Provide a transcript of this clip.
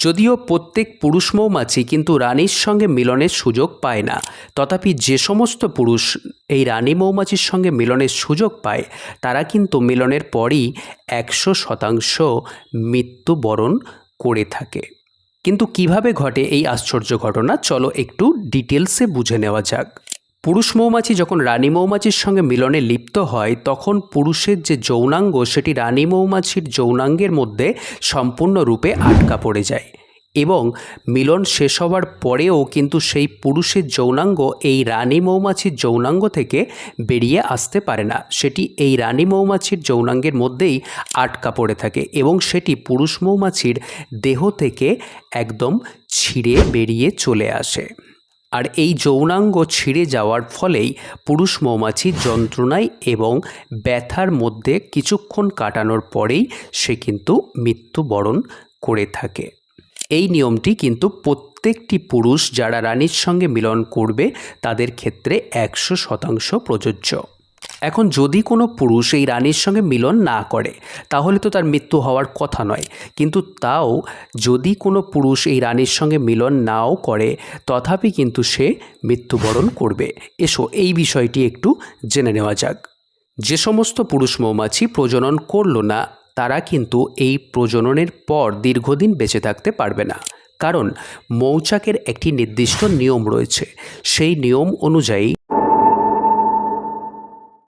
যদিও প্রত্যেক পুরুষ মৌমাছি কিন্তু রানীর সঙ্গে মিলনের সুযোগ পায় না। তথাপি যে সমস্ত পুরুষ এই রানী মৌমাছির সঙ্গে মিলনের সুযোগ পায়, তারা কিন্তু মিলনের পরই একশো শতাংশ মৃত্যুবরণ করে থাকে। কিন্তু কীভাবে ঘটে এই আশ্চর্য ঘটনা? চলো একটু ডিটেলসে বুঝে নেওয়া যাক। পুরুষ মৌমাছি যখন রানী মৌমাছির সঙ্গে মিলনে লিপ্ত হয়, তখন পুরুষের যে যৌনাঙ্গ, সেটি রানী মৌমাছির যৌনাঙ্গের মধ্যে সম্পূর্ণরূপে আটকা পড়ে যায় এবং মিলন শেষ হওয়ার পরেও কিন্তু সেই পুরুষের যৌনাঙ্গ এই রানী মৌমাছির যৌনাঙ্গ থেকে বেরিয়ে আসতে পারে না। সেটি এই রানী মৌমাছির যৌনাঙ্গের মধ্যেই আটকা পড়ে থাকে এবং সেটি পুরুষ মৌমাছির দেহ থেকে একদম ছিঁড়ে বেরিয়ে চলে আসে। আর এই যৌনাঙ্গ ছিঁড়ে যাওয়ার ফলেই পুরুষ মৌমাছি যন্ত্রণায় এবং ব্যথার মধ্যে কিছুক্ষণ কাটানোর পরেই সে কিন্তু মৃত্যুবরণ করে থাকে। এই নিয়মটি কিন্তু প্রত্যেকটি পুরুষ যারা রানীর সঙ্গে মিলন করবে তাদের ক্ষেত্রে একশো শতাংশ প্রযোজ্য। এখন যদি কোনো পুরুষ এই রানীর সঙ্গে মিলন না করে, তাহলে তো তার মৃত্যু হওয়ার কথা নয়। কিন্তু তাও যদি কোনো পুরুষ এই রানীর সঙ্গে মিলন নাও করে, তথাপি কিন্তু সে মৃত্যুবরণ করবে। এসো, এই বিষয়টি একটু জেনে নেওয়া যাক। যে সমস্ত পুরুষ মৌমাছি প্রজনন করল না, তারা কিন্তু এই প্রজননের পর দীর্ঘদিন বেঁচে থাকতে পারবে না। কারণ মৌচাকের একটি নির্দিষ্ট নিয়ম রয়েছে। সেই নিয়ম অনুযায়ী